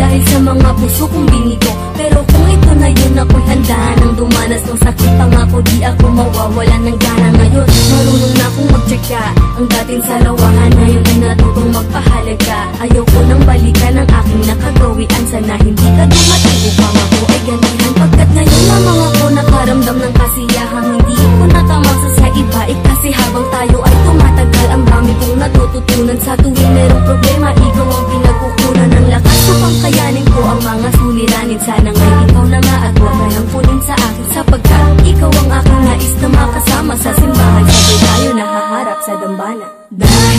Dahil sa mga puso kong binigo Pero kung ito na yun ako'y handa Nang dumanas ng sakit. Pangako di ako mawawala ng gana. Ngayon marunong na akong magtsaka. Ang dating salawahan Ngayon ay natutong magpahalaga. Ayoko nang balikan ang aking nakagawian. Sana hindi ka dumating.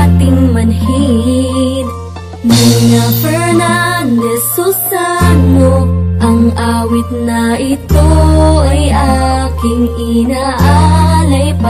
ating manhid. Nina Fernandez Susano Ang awit na ito ay aking inaalay pa.